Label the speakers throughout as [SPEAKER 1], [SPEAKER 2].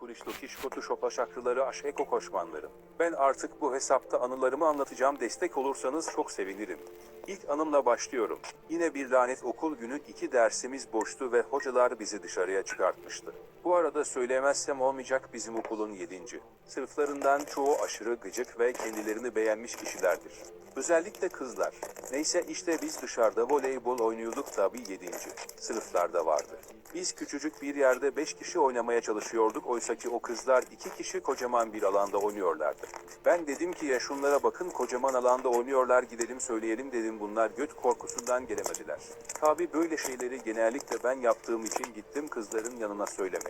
[SPEAKER 1] kulişlo kişkotu şopa şakırları aşeko koşmanlarım. Ben artık bu hesapta anılarımı anlatacağım destek olursanız çok sevinirim. İlk anımla başlıyorum. Yine bir lanet okul günü iki dersimiz boştu ve hocalar bizi dışarıya çıkartmıştı. Bu arada söylemezsem olmayacak bizim okulun yedinci. Sınıflarından çoğu aşırı gıcık ve kendilerini beğenmiş kişilerdir. Özellikle kızlar. Neyse işte biz dışarıda voleybol oynuyorduk tabii yedinci. Sınıflarda vardı. Biz küçücük bir yerde 5 kişi oynamaya çalışıyorduk oysaki o kızlar 2 kişi kocaman bir alanda oynuyorlardı. Ben dedim ki ya şunlara bakın kocaman alanda oynuyorlar gidelim söyleyelim dedim bunlar göt korkusundan gelemediler. Tabi böyle şeyleri genellikle ben yaptığım için gittim kızların yanına söylemeye.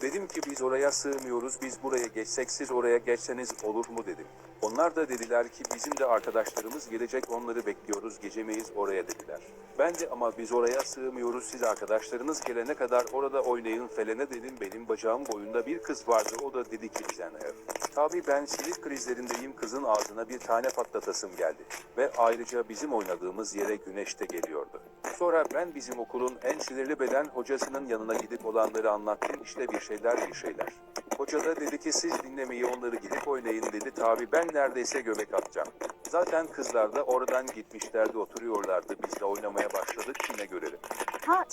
[SPEAKER 1] Dedim ki biz oraya sığmıyoruz biz buraya geçsek siz oraya geçseniz olur mu dedim. Onlar da dediler ki bizim de arkadaşlarımız gelecek onları bekliyoruz geçemeyiz oraya dediler. Ben de ama biz oraya sığmıyoruz siz arkadaşlarınız gelene kadar orada oynayın felene dedim benim bacağım boyunda bir kız vardı o da dedi ki bize ne Tabi ben sinir krizlerindeyim kızın ağzına bir tane patlatasım geldi. Ve ayrıca bizim oynadığımız yere güneş de geliyordu. Sonra ben bizim okulun en sinirli beden hocasının yanına gidip olanları anlattım işte bir şeyler bir şeyler. Hoca da dedi ki siz dinlemeyi onları gidip oynayın dedi tabi ben neredeyse göbek atacağım. Zaten kızlar da oradan gitmişlerdi oturuyorlardı biz de oynamaya başladık yine görelim.
[SPEAKER 2] Ha